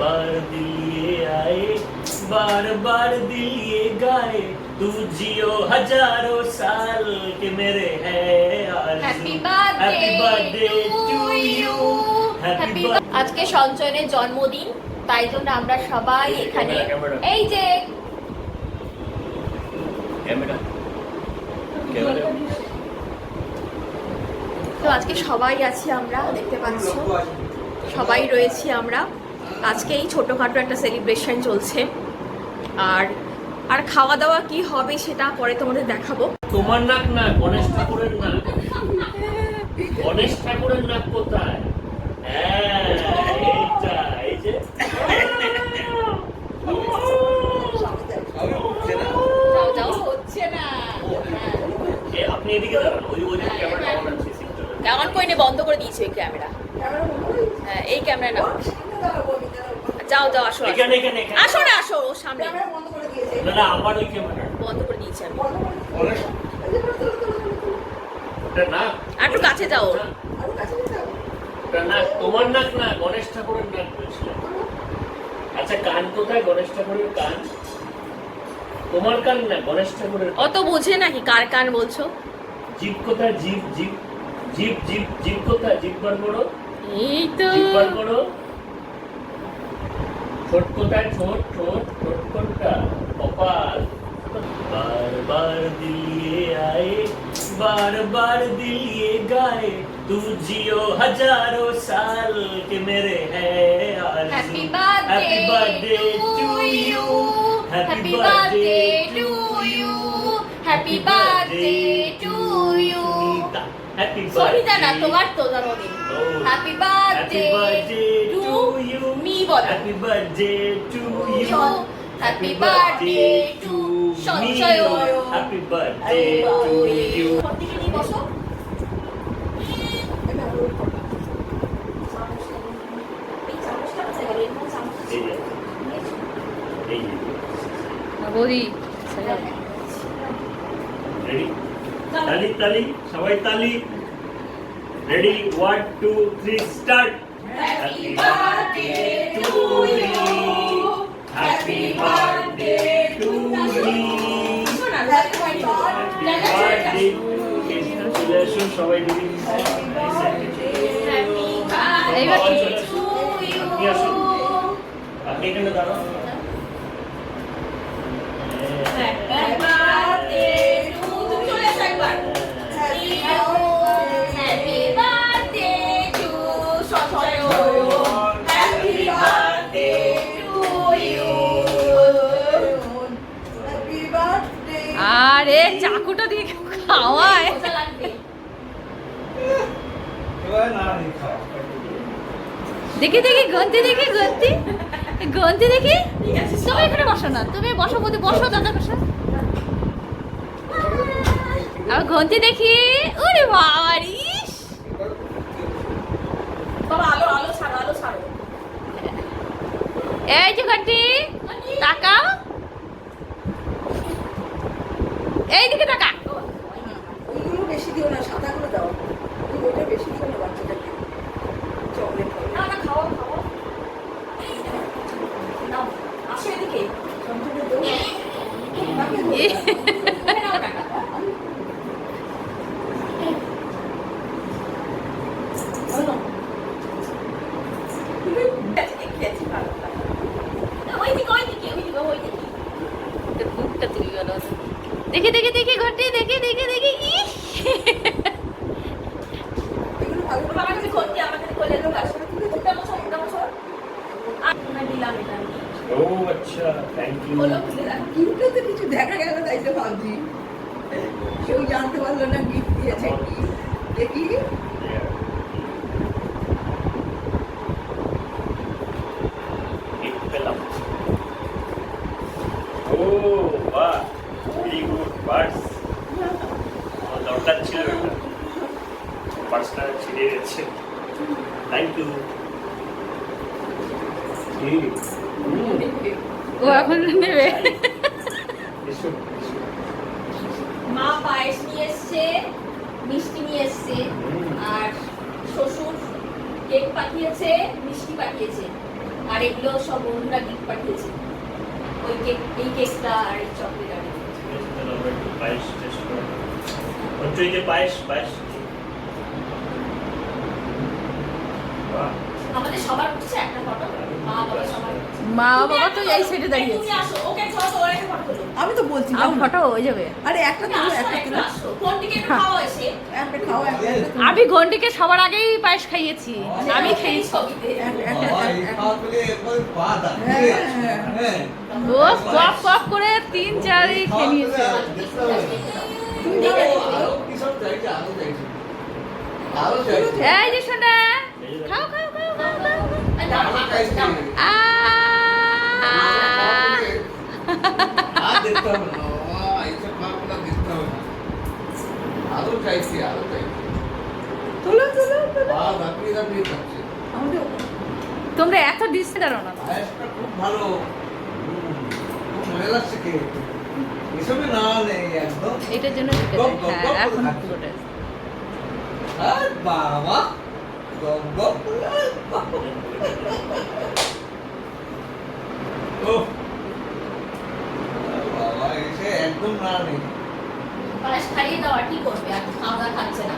बार दिल ये आए बार बार दिल ये गाए तू जियो हजारों साल के मेरे है happy birthday to you happy আজকে সঞ্চয়নের জন্মদিন তাই জন্য আমরা সবাই এখানে ক্যামেরা, ক্যামেরা। এই যে कैमरा कैमरा তো আজকে সবাই আছি আমরা দেখতে পাচ্ছ সবাই রয়েছি আমরা আজকে এই ছোটোখাটো একটা সেলিব্রেশন চলছে। আর আর খাওয়া দাওয়া কি হবে সেটা পরে তোমাদের দেখাবো। তোমার নাক না গণেশ ঠাকুরের নাক। গণেশ ঠাকুরের নাক কোথায়? হ্যাঁ এইটা এই যে। যাও যাও হচ্ছে না। হ্যাঁ। এ, আপনি এদিকে দাঁড়ান ওই ওই ক্যামেরা অন আছে সিস্টেম কেমন করে বন্ধ করে দিয়েছে এই ক্যামেরা হ্যাঁ এই ক্যামেরা না যাও আসো। এখানে এখানে আসো না আসো ও সামনে। না না আমার ওই ক্যামেরা বন্ধ করে দিয়েছি আমি আর একটু কাছে যাও। তোমার নাক না গণেশ ঠাকুরের নাক বলছিলাম আচ্ছা কান কোথায়? গণেশ ঠাকুরের কান? তোমার কান না গণেশ ঠাকুরের অত বোঝে নাকি কার কান বলছো? জিভ কোথায়? জিভ জিভ জিভ জিভ জিভ কোথায়? জিভ বার করো। এই তো। জিভ বার করো। ঠোঁট কোথায় ঠোঁট ঠোঁট ঠোঁট কোনটা কপাল बार बार दिल ये आए बार बार दिल ये गाए तू जियो हजारों साल के मेरे है happy birthday to you happy birthday to you happy birthday to you happy Sarita না তোমার তো জন্মদিন happy happy birthday birthday to to you me বলো happy birthday to you happy birthday to Sanchay happy birthday to you দিকে নিয়ে বসো এই চামচটা কোথায় গেল? এরকম চামচ আছে। এই যে এই যে বৌদি রেডি তালি তালি সবাই তালি ready one two three start birthday to you happy birthday to you happy birthday চলে আসুন সবাই কি? চলে আসুন। আপনি আসুন আপনি এখানে দাঁড়ান চাকুটা দিয়ে কেউ খাওয়ায়। দেখি দেখি গন্তি দেখি গন্তি। গন্তি দেখি। তুমি এখানে বসো না তুমি বসো বলতে বসো দাদা বসো। আর গন্তি দেখি। ওরে বাবারি বাবা, আলো আলো ছাড়ো আলো ছাড়ো এই যে গন্তি তাকাও এই দিকে তাকা। ওইগুলো বেশি দিও না সাদাগুলো দাও। বেশি দিও না বাচ্চাটাকে। চকলেট না না নাও আসো এদিকে এ, নাও টাকা তোর বুকটা তুলে গেল দেখি দেখি দেখি ঘন্টি দেখি দেখি দেখি ইস! এগুলো ভালো করে আমার কাছে ঘন্টি আমার কাছে কোলে লোক আসে ওটা বসো ওটা বসো আর না দিলাম এটা আমি ও আচ্ছা থ্যাংক ইউ কিনতে তো কিছু দেখা গেল তাই তো ভাবছি। কেউ জানতে পারল না গিফট দিয়েছে কি? দেখি। দরকার ছিল বার্ডসটা ছিঁড়ে গেছে। থ্যাংক ইউ ও এখন নেবে। মা পায়েস নিয়ে এসছে মিষ্টি নিয়ে এসছে। আর শ্বশুর কেক পাঠিয়েছে মিষ্টি পাঠিয়েছে। আর এগুলো সব বন্ধুরা গিফট পাঠিয়েছে। ওই কেক এই কেকটা আর এই চকলেট আর এই যে পায়েস পায়েস আমাদের সবার উঠছে একটা ফটো মা বাবা সবার মা বাবা তো এই সাইডে দাঁড়িয়ে আছে আসো ওকে ধরো ওর একটা ফটো তুলো। আমি তো বলছি ফটো হয়ে যাবে। আরে একটা একটা এসে। একটা খাও একটা আমি ঘন্টিকে সবার আগেই পায়েস খাইয়েছি। আমি খেয়েছি। ছবিতে একটা- একটা- বাবা, এই একটা- খাওয়া পেলে একবার পা দাঁড়িয়ে। হ্যাঁ, হ্যাঁ। হ্যাঁ। ও করে তিন চারই খেয়ে নিয়েছে। এই যে খাও খাও খাও খাও খাও আরও আর। তুলো তুলো তুলো। খাচ্ছে। তোমরা এত ডিসতে দাঁড়ো না। খুব ভালো। মজা লাগছে খেয়ে। এসবে না নেই একদম এটার জন্য হ্যাঁ এখন আর বাবা একদম না নেই। পায়েস খাইয়ে দেওয়া ঠিক করবে, আর খাওয়া দাওয়া খাচ্ছে না।